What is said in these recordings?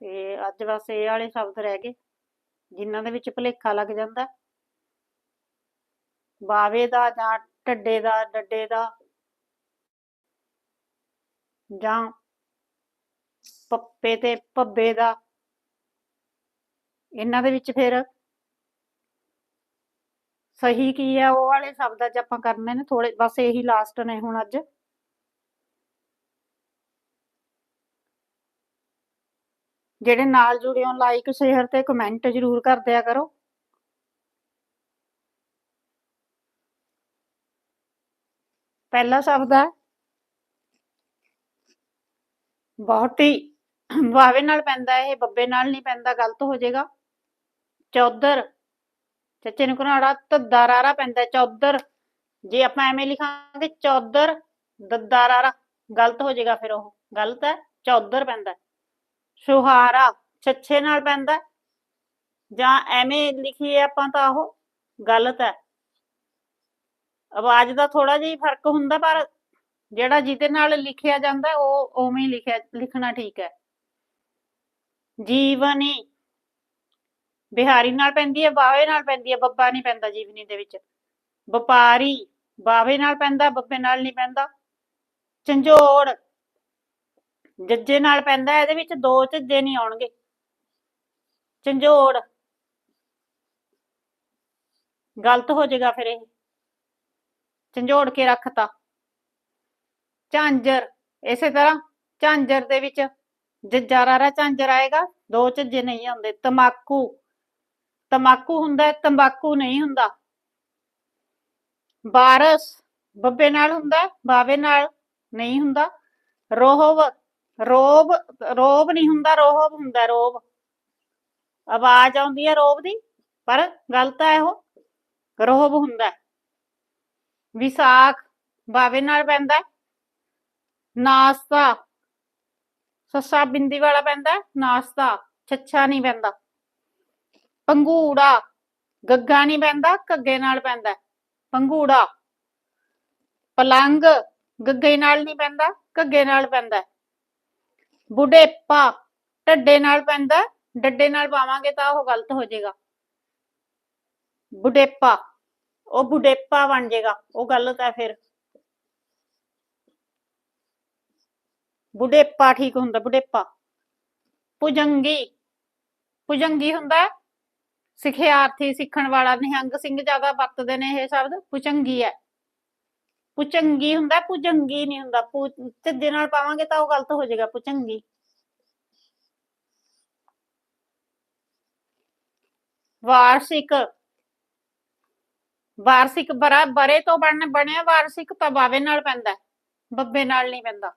ਤੇ ਅੱਜ ਬਸ ਇਹ ਵਾਲੇ ਸ਼ਬਦ ਰਹਿ ਗਏ, ਜਿਨ੍ਹਾਂ ਦੇ ਵਿੱਚ ਭੁਲੇਖਾ ਲੱਗ ਜਾਂਦਾ। ਬਾਵੇ ਦਾ ਜਾਂ ਢੱਡੇ ਦਾ, ਡੱਡੇ ਦਾ ਜਾਂ ਪੱਪੇ ਤੇ ਪੱਬੇ ਦਾ, ਇਹਨਾਂ ਦੇ ਵਿੱਚ ਫਿਰ ਸਹੀ ਕੀ ਹੈ ਉਹ ਵਾਲੇ ਸ਼ਬਦ ਅੱਜ ਆਪਾਂ ਕਰਨੇ ਨੇ ਥੋੜੇ ਬਸ ਇਹੀ ਲਾਸਟ ਨੇ ਹੁਣ ਅੱਜ। ਜਿਹੜੇ ਨਾਲ ਜੁੜੇ ਹੋ ਲਾਈਕ ਸ਼ੇਅਰ ਤੇ ਕਮੈਂਟ ਜ਼ਰੂਰ ਕਰ ਦਿਆ ਕਰੋ। ਪਹਿਲਾ ਸ਼ਬਦ ਹੈ, ਬਹੁਤ ਹੀ ਵਾਵੇ ਨਾਲ ਪੈਂਦਾ, ਇਹ ਬੱਬੇ ਨਾਲ ਨਹੀਂ ਪੈਂਦਾ, ਗਲਤ ਹੋ ਜਾਏਗਾ। ਚੌਧਰ, ਚੱਚੇ ਨੂੰ ਘਨਾੜਾ ਧੱਦਾ ਪੈਂਦਾ, ਚੌਧਰ, ਜੇ ਆਪਾਂ ਐਵੇਂ ਲਿਖਾਂਗੇ, ਚੌਧਰ ਦੱਦਾ ਰਾਰਾ, ਗਲਤ ਹੋ ਜਾਏਗਾ ਫਿਰ ਉਹ। ਗਲਤ ਹੈ, ਚੌਧਰ ਪੈਂਦਾ। ਸੁਹਾਰਾ ਛੱਛੇ ਨਾਲ ਪੈਂਦਾ ਜਾਂ ਐਵੇਂ ਲਿਖੀਏ ਆਪਾਂ ਤਾਂ ਉਹ, ਗਲਤ ਹੈ। ਆਵਾਜ਼ ਦਾ ਥੋੜਾ ਜਿਹਾ ਫ਼ਰਕ ਹੁੰਦਾ, ਪਰ ਜਿਹੜਾ ਜਿਹਦੇ ਨਾਲ ਲਿਖਿਆ ਜਾਂਦਾ ਉਹ ਉਵੇਂ ਹੀ ਲਿਖਿਆ, ਲਿਖਣਾ ਠੀਕ ਹੈ। ਜੀਵਨੀ ਬਿਹਾਰੀ ਨਾਲ ਪੈਂਦੀ ਹੈ, ਬਾਵੇ ਨਾਲ ਪੈਂਦੀ ਹੈ, ਬੱਬਾ ਨਹੀਂ ਪੈਂਦਾ ਜੀਵਨੀ ਦੇ ਵਿੱਚ। ਵਪਾਰੀ ਬਾਵੇ ਨਾਲ ਪੈਂਦਾ, ਬੱਬੇ ਨਾਲ ਨਹੀਂ ਪੈਂਦਾ। ਝੰਜੋੜ ਜੱਜੇ ਨਾਲ ਪੈਂਦਾ ਇਹਦੇ ਵਿੱਚ ਦੋ ਝੱਜੇ ਨਹੀਂ ਆਉਣਗੇ। ਝੰਜੋੜ। ਗਲਤ ਹੋ ਜਾਏਗਾ ਫਿਰ ਇਹ। ਝੰਜੋੜ ਕੇ ਰੱਖਤਾ। ਝਾਂਜਰ ਇਸੇ ਤਰ੍ਹਾਂ ਝਾਂਜਰ ਦੇ ਵਿੱਚ ਜੱਜਾ ਰਾਰਾ ਝਾਂਜਰ ਆਏਗਾ ਦੋ ਝੱਜੇ ਨਹੀਂ ਆਉਂਦੇ। ਤਮਾਕੂ ਤਮਾਕੂ ਹੁੰਦਾ ਹੈ, ਤੰਬਾਕੂ ਨਹੀਂ ਹੁੰਦਾ। ਬਾਰਸ ਬੱਬੇ ਨਾਲ ਹੁੰਦਾ ਹੈ, ਬਾਵੇ ਨਾਲ ਨਹੀਂ ਹੁੰਦਾ। ਰੋਹਬ ਰੋਬ ਰੋਬ ਨਹੀਂ ਹੁੰਦਾ, ਰੋਹਬ ਹੁੰਦਾ, ਰੋਬ। ਆਵਾਜ਼ ਆਉਂਦੀ ਹੈ ਰੋਬ ਦੀ, ਪਰ ਗਲਤ ਹੈ ਉਹ। ਰੋਹਬ ਹੁੰਦਾ ਵਿਸਾਖ ਬਾਵੇ ਨਾਲ ਪੈਂਦਾ ਨਾਸਤਾ, ਸੱਸਾ ਬਿੰਦੀ ਵਾਲਾ ਪੈਂਦਾ ਨਾਸਤਾ, ਛੱਛਾ ਨਹੀਂ ਪੈਂਦਾ। ਪੰਗੂੜਾ ਗੱਗਾ ਨਹੀਂ ਪੈਂਦਾ, ਘੱਗੇ ਨਾਲ ਪੈਂਦਾ ਹੈ। ਪੰਗੂੜਾ ਪਲੰਗ ਗੱਗੇ ਨਾਲ ਨਹੀਂ ਪੈਂਦਾ, ਘੱਗੇ ਨਾਲ ਪੈਂਦਾ ਬੁਢੇਪਾ ਢੱਡੇ ਨਾਲ ਪੈਂਦਾ ਡੱਡੇ ਨਾਲ ਪਾਵਾਂਗੇ ਤਾਂ ਉਹ ਗਲਤ ਹੋ ਜਾਏਗਾ। ਬੁਢੇਪਾ ਉਹ ਬੁਢੇਪਾ ਬਣ ਜਾਏਗਾ ਉਹ ਗਲਤ ਹੈ ਫਿਰ। ਬੁਢੇਪਾ ਠੀਕ ਹੁੰਦਾ ਬੁਢੇਪਾ। ਭੁਜੰਗੀ ਭੁਜੰਗੀ ਹੁੰਦਾ ਹੈ, ਸਿਖਿਆਰਥੀ ਸਿੱਖਣ ਵਾਲਾ ਨਿਹੰਗ ਸਿੰਘ ਜ਼ਿਆਦਾ ਵਰਤਦੇ ਨੇ ਇਹ ਸ਼ਬਦ ਭੁਜੰਗੀ ਹੈ। ਭੁਜੰਗੀ ਹੁੰਦਾ ਹੈ, ਭੁਜੰਗੀ ਨਹੀਂ ਹੁੰਦਾ। ਭੁ ਝੱਜੇ ਨਾਲ ਪਾਵਾਂਗੇ ਤਾਂ ਉਹ ਗਲਤ ਹੋ ਜਾਏਗਾ ਭੁਜੰਗੀ ਵਾਰਸ਼ਿਕ ਵਾਰਸ਼ਿਕ ਬਰਾ ਬਰੇ ਤੋਂ ਬਣ ਬਣਿਆ ਵਾਰਸ਼ਿਕ ਤਾਂ ਬਾਵੇ ਨਾਲ ਪੈਂਦਾ ਬੱਬੇ ਨਾਲ ਨਹੀਂ ਪੈਂਦਾ।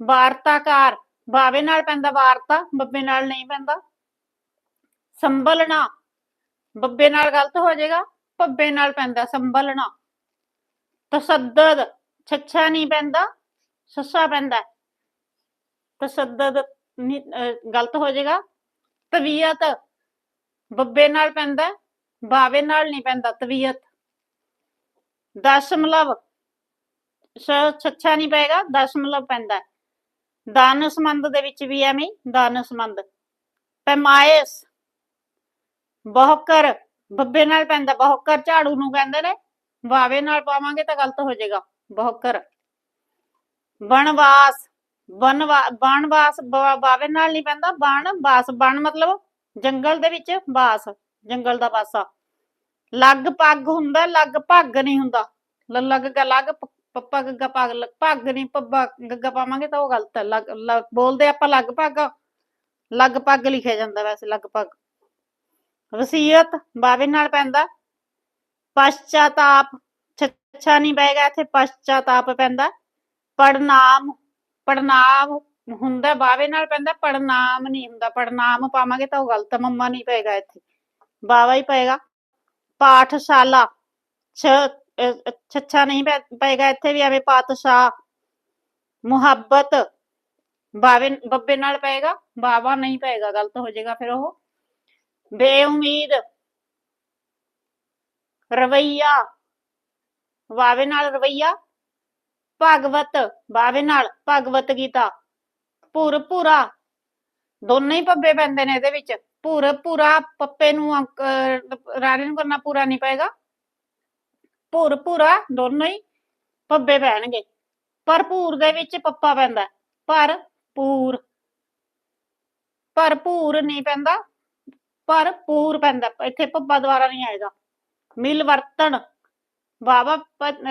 ਵਾਰਤਾਕਾਰ ਬਾਵੇ ਨਾਲ ਪੈਂਦਾ ਵਾਰਤਾ ਬੱਬੇ ਨਾਲ ਨਹੀਂ ਪੈਂਦਾ। ਸੰਭਲਣਾ ਬੱਬੇ ਨਾਲ ਗਲਤ ਹੋ ਜਾਏਗਾ ਭੱਬੇ ਨਾਲ ਪੈਂਦਾ ਸੰਭਲਣਾ। ਤਸੱਦਦ ਛੱਛਾ ਨਹੀਂ ਪੈਂਦਾ ਸੱਸਾ ਪੈਂਦਾ ਹੈ। ਤਸੱਦਦ ਗਲਤ ਹੋ ਜਾਏਗਾ। ਤਵੀਅਤ ਬੱਬੇ ਨਾਲ ਪੈਂਦਾ ਹੈ, ਬਾਵੇ ਨਾਲ ਨਹੀਂ ਪੈਂਦਾ ਤਵੀਅਤ। ਦਸ਼ਮਲਵ ਛੱਛਾ ਨਹੀਂ ਪਏਗਾ ਦਸ਼ਮਲਵ ਪੈਂਦਾ ਦਾਨ ਸੰਬੰਧ ਦੇ ਵਿੱਚ ਵੀ ਐਵੇਂ ਦਾਨ ਸੰਬੰਧ। ਪੈਮਾਇਸ ਬਹੁਕਰ ਬੱਬੇ ਨਾਲ ਪੈਂਦਾ ਬਹੁਕਰ ਝਾੜੂ ਨੂੰ ਕਹਿੰਦੇ ਨੇ। ਵਾਵੇ ਨਾਲ ਪਾਵਾਂਗੇ ਤਾਂ ਗਲਤ ਹੋ ਜਾਏਗਾ। ਬਹੁਕਰ ਵਣਵਾਸ ਵਣਵਾਸ ਬ- ਬਾਵੇ ਨਾਲ ਨਹੀਂ ਪੈਂਦਾ। ਬਣ, ਬਾਸ। ਬਣ ਮਤਲਬ ਜੰਗਲ ਦੇ ਵਿੱਚ ਬਾਸ। ਜੰਗਲ ਦਾ ਪਾਸਾ ਲੱਗ ਪੱਗ ਹੁੰਦਾ, ਲੱਗ ਪੱਗ ਨਹੀਂ ਹੁੰਦਾ। ਲੱਲਾ ਗੱਗਾ ਲੱਗ ਪੱਪਾ ਗੱਗਾ ਪੱਗ, ਲ- ਨਹੀਂ, ਪੱਬਾ ਗੱਗਾ ਪਾਵਾਂਗੇ ਤਾਂ ਉਹ ਗਲਤ ਹੈ। ਲੱਗ ਬੋਲਦੇ ਆਪਾਂ ਲੱਗ ਪੱਗ। ਲੱਗ ਪੱਗ ਲਿਖਿਆ ਜਾਂਦਾ ਵੈਸੇ, ਲੱਗ ਪੱਗ। ਵਸੀਅਤ ਬਾਵੇ ਨਾਲ ਪੈਂਦਾ। ਪਛਤਾਪ, ਛੱਛਾ ਨਹੀਂ ਪਏਗਾ ਇੱਥੇ, ਪਛਤਾਪ ਪੈਂਦਾ। ਪੜਨਾਮ ਪੜਨਾਮ ਹੁੰਦਾ ਬਾਵੇ ਨਾਲ ਪੈਂਦਾ ਪੜਨਾਮ ਨਹੀਂ ਹੁੰਦਾ। ਪੜਨਾਮ ਪਾਵਾਂਗੇ ਤਾਂ ਉਹ ਗਲਤ ਮੰਮਾ ਨਹੀਂ ਪਏਗਾ ਇੱਥੇ। ਬਾਵਾ ਹੀ ਪਏਗਾ। ਪਾਠਸ਼ਾਲਾ, ਛ ਛੱਛਾ ਨਹੀਂ ਪੈ- ਪਏਗਾ ਇੱਥੇ ਵੀ ਐਵੇਂ ਪਾਤਸ਼ਾਹ। ਮੁਹੱਬਤ, ਬਾਵੇ, ਬੱਬੇ ਨਾਲ ਪਏਗਾ, ਬਾਵਾ ਨਹੀਂ ਪਏਗਾ, ਗਲਤ ਹੋ ਜਾਏਗਾ ਫਿਰ ਉਹ। ਬੇਉਮੀਦ ਰਵਈਆ। ਵਾਵੇ ਨਾਲ ਰਵਈਆ। ਭਗਵਤ ਬਾਵੇ ਨਾਲ ਭਗਵਤ ਗੀਤਾ। ਭੁਰ ਭੁਰਾ। ਦੋਨੇ ਹੀ ਪੱਬੇ ਪੈਂਦੇ ਨੇ ਇਹਦੇ ਵਿੱਚ। ਪੂਰਾ ਪੂਰਾ ਪੱਪੇ ਨੂੰ ਅੰਕ ਅਹ, ਰਾਣੇ ਨੂੰ ਕਰਨਾ ਪੂਰਾ ਨਹੀਂ ਪਏਗਾ। ਭੁਰ ਪੂਰਾ ਦੋਨੋਂ ਹੀ ਪੱਬੇ ਪੈਣਗੇ। ਭਰਪੂਰ ਦੇ ਵਿੱਚ ਪੱਪਾ ਪੈਂਦਾ। ਭਰਪੂਰ ਭਰਪੂਰ ਨਹੀਂ ਪੈਂਦਾ। ਭਰਪੂਰ ਪੈਂਦਾ। ਇੱਥੇ ਪੱਪਾ ਦੁਆਰਾ ਨਹੀਂ ਆਏਗਾ। ਮਿਲ ਵਰਤਣ। ਬਾਬਾ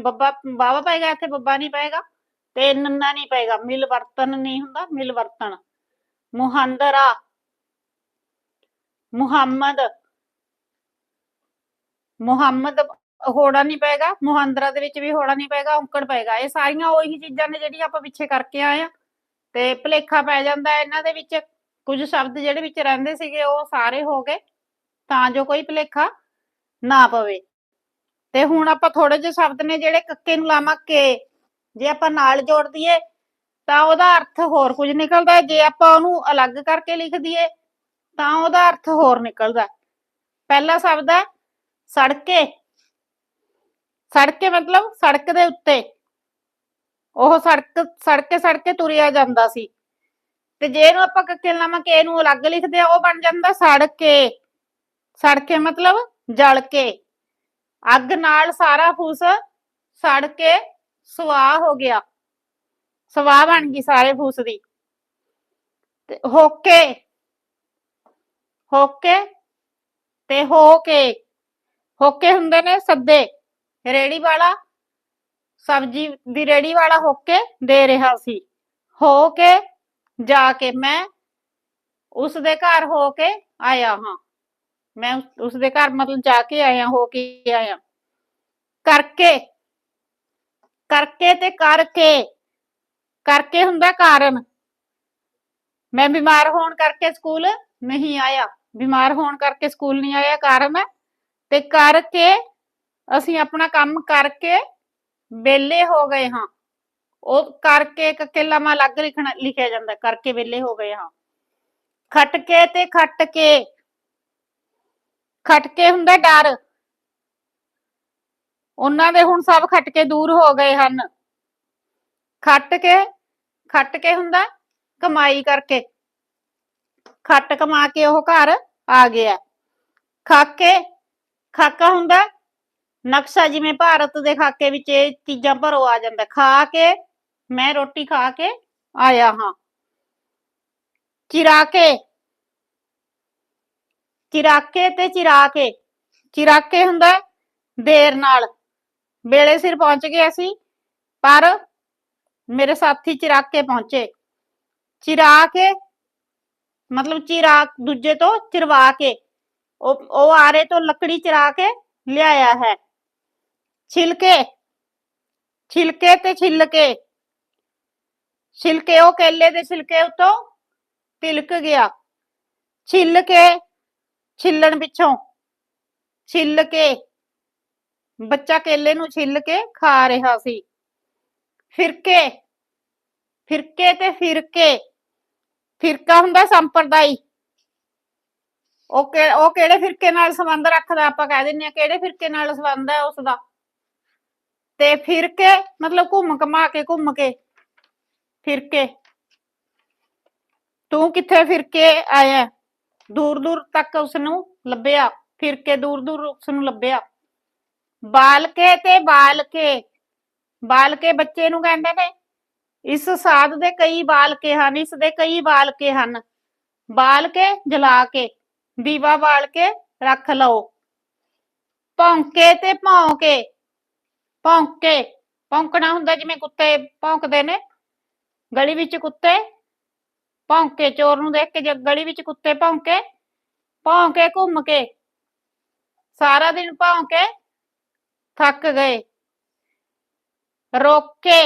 ਬੱਬਾ ਬਾਬਾ ਪਏਗਾ ਇੱਥੇ, ਬੱਬਾ ਨਹੀਂ ਪਏਗਾ ਤੇ ਨੰਨਾ ਨਹੀਂ ਪਏਗਾ। ਮਿਲ ਵਰਤਨ ਨਹੀਂ ਹੁੰਦਾ, ਮਿਲ ਵਰਤਣ। ਮੁਹੰਦਰਾ, ਮੁਹੰਮਦ। ਮੁਹੰਮਦ ਹੋੜਾ ਨਹੀਂ ਪਏਗਾ, ਮੁਹੰਦਰਾ ਦੇ ਵਿੱਚ ਵੀ ਹੋੜਾ ਨਹੀਂ ਪਏਗਾ, ਔਂਕੜ ਪਏਗਾ। ਇਹ ਸਾਰੀਆਂ ਉਹੀ ਚੀਜ਼ਾਂ ਨੇ ਜਿਹੜੀਆਂ ਆਪਾਂ ਪਿੱਛੇ ਕਰਕੇ ਆਏ ਆ ਤੇ ਭਲੇਖਾ ਪੈ ਜਾਂਦਾ ਇਹਨਾਂ ਦੇ ਵਿੱਚ। ਕੁਝ ਸ਼ਬਦ ਜਿਹੜੇ ਵਿੱਚ ਰਹਿੰਦੇ ਸੀਗੇ, ਉਹ ਸਾਰੇ ਹੋ ਗਏ। ਤਾਂ ਜੋ ਕੋਈ ਭਲੇਖਾ ਨਾ ਪਵੇ। ਤੇ ਹੁਣ ਆਪਾਂ ਥੋੜੇ ਜਿਹੇ ਸ਼ਬਦ ਨੇ ਜਿਹੜੇ ਕੱਕੇ ਨੂੰ ਲਾਵਾਂ ਕੇ, ਜੇ ਆਪਾਂ ਨਾਲ ਜੋੜ ਦਈਏ, ਤਾਂ ਉਹਦਾ ਅਰਥ ਹੋਰ ਕੁਝ ਨਿਕਲਦਾ ਜੇ ਆਪਾਂ ਉਹਨੂੰ ਅਲੱਗ ਕਰਕੇ ਲਿਖ ਦਈਏ, ਤਾਂ ਉਹਦਾ ਅਰਥ ਹੋਰ ਨਿਕਲਦਾ ਪਹਿਲਾ ਸ਼ਬਦ ਹੈ, ਸੜਕੇ। ਸੜਕੇ ਮਤਲਬ ਸੜਕ ਦੇ ਉੱਤੇ। ਉਹ ਸੜਕ, ਸੜਕੇ ਸੜਕੇ ਤੁਰਿਆ ਜਾਂਦਾ ਸੀ। ਤੇ ਜੇ ਇਹਨੂੰ ਆਪਾਂ ਕੱਕੇ ਲਾਵਾਂ ਕੇ ਇਹਨੂੰ ਅਲੱਗ ਲਿਖਦੇ ਆ ਉਹ ਬਣ ਜਾਂਦਾ ਸੜਕੇ। ਸੜਕੇ ਮਤਲਬ ਜਲ ਕੇ। ਅੱਗ ਨਾਲ ਸਾਰਾ ਫੂਸ ਸੜ ਕੇ ਸਵਾਹ ਹੋ ਗਿਆ। ਸਵਾਹ ਬਣ ਗਈ ਸਾਰੇ ਫੂਸ ਦੀ। ਤੇ ਹੋਕੇ ਹੋਕੇ ਤੇ ਹੋ ਕੇ। ਹੋਕੇ ਹੁੰਦੇ ਨੇ ਸੱਦੇ। ਰੇੜੀ ਵਾਲਾ, ਸਬਜੀ ਦੀ ਰੇੜੀ ਵਾਲਾ ਹੋਕੇ ਦੇ ਰਿਹਾ ਸੀ। ਹੋ ਕੇ ਜਾ ਕੇ ਮੈਂ ਉਸ ਦੇ ਘਰ ਹੋ ਕੇ ਆਇਆ ਹਾਂ। ਮੈਂ ਉਸ- ਦੇ ਘਰ ਮਤਲਬ ਜਾ ਕੇ ਆਇਆ ਹੋ ਕੇ ਆਇਆ ਕਰਕੇ ਕਰਕੇ ਤੇ ਕਰਕੇ ਕਰਕੇ ਹੁੰਦਾ ਕਾਰਨ। ਮੈਂ ਬਿਮਾਰ ਹੋਣ ਕਰਕੇ ਸਕੂਲ ਨਹੀਂ ਆਇਆ। ਬਿਮਾਰ ਹੋਣ ਕਰਕੇ ਸਕੂਲ ਨਹੀਂ ਆਇਆ, ਕਾਰਨ ਹੈ ਤੇ ਕਰਕੇ ਅਸੀਂ ਆਪਣਾ ਕੰਮ ਕਰਕੇ ਵਿਹਲੇ ਹੋ ਗਏ ਹਾਂ। ਉਹ ਕਰਕੇ ਕੱਕੇ ਲਾਮਾ ਅਲੱਗ ਲਿਖਣਾ, ਲਿਖਿਆ ਜਾਂਦਾ, ਕਰਕੇ ਵਿਹਲੇ ਹੋ ਗਏ ਹਾਂ। ਖੱਟ ਕੇ ਤੇ ਖੱਟ ਕੇ ਖਟ ਹੁੰਦਾ ਡਰ। ਉਹਨਾਂ ਦੇ ਹੁਣ ਸਭ ਖਟਕੇ ਦੂਰ ਹੋ ਗਏ ਹਨ। ਖੱਟ ਕੇ ਖੱਟ ਕੇ ਹੁੰਦਾ ਕਮਾਈ ਕਰਕੇ। ਖੱਟ ਕਮਾ ਕੇ ਉਹ ਘਰ ਆ ਗਿਆ। ਖਾਕੇ ਖਾਕਾ ਹੁੰਦਾ ਨਕਸ਼ਾ ਜਿਵੇਂ ਭਾਰਤ ਦੇ ਖਾਕੇ ਵਿੱਚ ਇਹ ਚੀਜ਼ਾਂ ਭਰੋ ਆ ਜਾਂਦਾ। ਖਾ ਕੇ, ਮੈਂ ਰੋਟੀ ਖਾ ਕੇ ਆਇਆ ਹਾਂ। ਚਿਰਾ ਕੇ ਚਿਰਾਕੇ ਤੇ ਚਿਰਾਕੇ। ਚਿਰਾਕੇ ਹੁੰਦਾ ਦੇਰ ਨਾਲ। ਵੇਲੇ ਸਿਰ ਪਹੁੰਚ ਗਏ ਅਸੀਂ, ਪਰ ਮੇਰੇ ਸਾਥੀ ਚਿਰਾਕੇ ਪਹੁੰਚੇ। ਚਿਰਾ ਕੇ ਮਤਲਬ ਚਿਰਾ ਦੂਜੇ ਤੋਂ ਚਿਰਵਾ ਕੇ ਉਹ ਉਹ ਆਰੇ ਤੋਂ ਲੱਕੜੀ ਚਿਰਾ ਕੇ ਲਿਆਇਆ ਹੈ। ਛਿਲਕੇ ਛਿਲਕੇ ਤੇ ਛਿਲਕੇ। ਛਿਲਕੇ ਉਹ ਕੇਲੇ ਦੇ ਛਿਲਕੇ ਉਤੋਂ ਤਿਲਕ ਗਿਆ। ਛਿੱਲ ਕੇ ਛਿੱਲਣ ਪਿੱਛੋਂ। ਛਿੱਲ ਕੇ, ਬੱਚਾ ਕੇਲੇ ਨੂੰ ਛਿੱਲ ਕੇ ਖਾ ਰਿਹਾ ਸੀ। ਫਿਰਕੇ ਫਿਰਕੇ ਤੇ ਫਿਰਕੇ, ਫਿਰਕਾ ਹੁੰਦਾ ਸੰਪਰਦਾਈ। ਉਹ ਕਿ, ਉਹ ਕਿਹੜੇ ਫਿਰਕੇ ਨਾਲ ਸੰਬੰਧ ਰੱਖਦਾ ਆਪਾਂ ਕਹਿ ਦਿੰਨੇ ਆ ਕਿਹੜੇ ਫਿਰਕੇ ਨਾਲ ਸੰਬੰਧ ਹੈ ਉਸ ਦਾ ਤੇ ਫਿਰਕੇ ਮਤਲਬ ਘੁੰਮ ਘਮਾ ਕੇ, ਘੁੰਮ ਕੇ, ਫਿਰਕੇ। ਤੂੰ ਕਿੱਥੇ ਫਿਰਕੇ ਆਇਆ? ਦੂਰ ਦੂਰ ਤੱਕ ਉਸ ਨੂੰ ਲੱਭਿਆ, ਫਿਰ ਕੇ ਦੂਰ ਦੂਰ ਉਸ ਨੂੰ ਲੱਭਿਆ। ਬਾਲ ਤੇ ਬਾਲ ਕੇ ਬੱਚੇ ਨੂੰ ਕਹਿੰਦੇ ਨੇ, ਇਸ ਸਾਧ ਦੇ ਕਈ ਬਾਲਕੇ ਹਨ, ਇਸ ਦੇ ਕਈ ਬਾਲ ਕੇ ਹਨ। ਬਾਲ ਜਲਾ ਕੇ, ਦੀਵਾ ਬਾਲ ਕੇ ਰੱਖ ਲਓ। ਭੌਂਕੇ ਤੇ ਭੌਂਕੇ ਭੌਂਕੇ, ਭੌਂਕਣਾ ਹੁੰਦਾ ਜਿਵੇਂ ਕੁੱਤੇ ਭੌਂਕਦੇ ਨੇ, ਗਲੀ ਵਿੱਚ ਕੁੱਤੇ ਭੌਂਕੇ ਚੋਰ ਨੂੰ ਦੇਖ ਕੇ, ਜੇ ਗਲੀ ਵਿੱਚ ਕੁੱਤੇ ਭੌਂਕੇ ਭੌਂਕੇ ਘੁੰਮ ਕੇ, ਸਾਰਾ ਦਿਨ ਭੌਂਕੇ ਥੱਕ ਗਏ। ਰੋਕੇ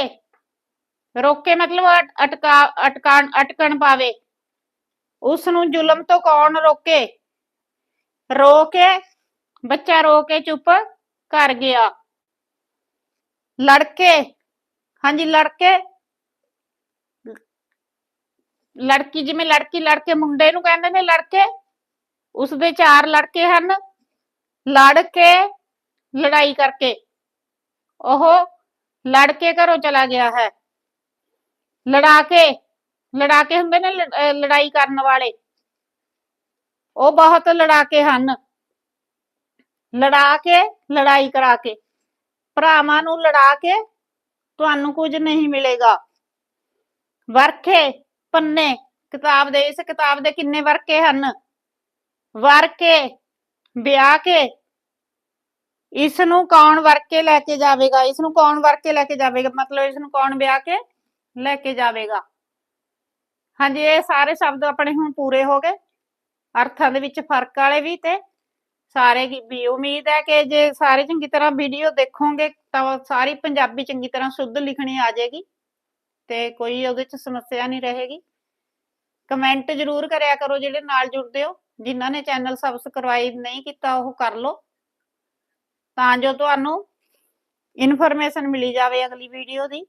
ਰੋਕੇ ਮਤਲਬ ਅਟਕਾ ਅਟਕਾਣ ਅਟਕਣ ਪਾਵੇ। ਉਸ ਨੂੰ ਜ਼ੁਲਮ ਤੋਂ ਕੌਣ ਰੋਕੇ? ਰੋ ਕੇ ਬੱਚਾ ਰੋ ਕੇ ਚੁੱਪ ਕਰ ਗਿਆ। ਲੜਕੇ, ਹਾਂਜੀ ਲੜਕੇ ਲੜਕੀ ਜਿਵੇਂ ਲੜਕੀ ਲੜਕੇ ਮੁੰਡੇ ਨੂੰ ਕਹਿੰਦੇ ਨੇ ਲੜਕੇ ਉਸ ਦੇ ਚਾਰ ਲੜਕੇ ਹਨ ਲੜ ਕੇ ਲੜਾਈ ਕਰਕੇ। ਉਹ ਲੜ ਕੇ ਘਰੋਂ ਚਲਾ ਗਿਆ ਹੈ। ਲੜਾ ਕੇ ਲੜਾ ਕੇ ਹੁੰਦੇ ਨੇ ਲ- ਲੜਾਈ ਕਰਨ ਵਾਲੇ। ਉਹ ਬਹੁਤ ਲੜਾਕੇ ਹਨ। ਲੜਾ ਕੇ, ਲੜਾਈ ਕਰਾ ਕੇ। ਭਰਾਵਾਂ ਨੂੰ ਲੜਾ ਕੇ ਤੁਹਾਨੂੰ ਕੁਝ ਨਹੀਂ ਮਿਲੇਗਾ। ਵਰਖੇ ਪੰਨੇ ਕਿਤਾਬ ਦੇ ਇਸ ਕਿਤਾਬ ਦੇ ਕਿੰਨੇ ਵਰਕੇ ਹਨ? ਵਰਕੇ, ਵਿਆਹ ਕੇ। ਇਸ ਨੂੰ ਕੌਣ ਵਰਕੇ ਲੈ ਕੇ ਜਾਵੇਗਾ? ਇਸ ਨੂੰ ਕੌਣ ਵਰਕੇ ਲੈ ਕੇ ਜਾਵੇਗਾ? ਮਤਲਬ ਇਸ ਨੂੰ ਕੌਣ ਵਿਆਹ ਕੇ ਲੈ ਕੇ ਜਾਵੇਗਾ? ਹਾਂਜੀ, ਇਹ ਸਾਰੇ ਸ਼ਬਦ ਆਪਣੇ ਹੁਣ ਪੂਰੇ ਹੋ ਗਏ। ਅਰਥਾਂ ਦੇ ਵਿੱਚ ਫ਼ਰਕ ਵਾਲੇ ਵੀ ਤੇ ਸਾਰੇ ਵੀ ਉਮੀਦ ਹੈ ਕਿ ਜੇ ਸਾਰੇ ਚੰਗੀ ਤਰ੍ਹਾਂ ਵੀਡੀਓ ਦੇਖੋਗੇ, ਤਾਂ ਸਾਰੀ ਪੰਜਾਬੀ ਚੰਗੀ ਤਰ੍ਹਾਂ ਸ਼ੁੱਧ ਲਿਖਣੀ ਆ ਜਾਏਗੀ ਤੇ ਕੋਈ ਉਹਦੇ ਚ ਸਮੱਸਿਆ ਨਹੀਂ ਰਹੇਗੀ। ਕਮੈਂਟ ਜ਼ਰੂਰ ਕਰਿਆ ਕਰੋ ਜਿਹੜੇ ਨਾਲ ਜੁੜਦੇ ਹੋ, ਜਿਨ੍ਹਾਂ ਨੇ ਚੈਨਲ ਸਬਸਕ੍ਰਾਈਬ ਨਹੀਂ ਕੀਤਾ ਉਹ ਕਰ ਲਓ। ਤਾਂ ਜੋ ਤੁਹਾਨੂੰ ਇਨਫੋਰਮੇਸ਼ਨ ਮਿਲੀ ਜਾਵੇ ਅਗਲੀ ਵੀਡੀਓ ਦੀ,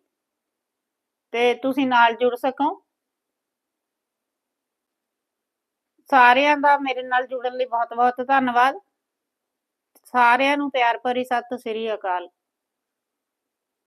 ਤੇ ਤੁਸੀਂ ਨਾਲ ਜੁੜ ਸਕੋ। ਸਾਰਿਆਂ ਦਾ ਮੇਰੇ ਨਾਲ ਜੁੜਨ ਲਈ ਬਹੁਤ ਬਹੁਤ ਧੰਨਵਾਦ। ਸਾਰਿਆਂ ਨੂੰ ਪਿਆਰ ਭਰੀ ਸਤਿ ਸ੍ਰੀ ਅਕਾਲ।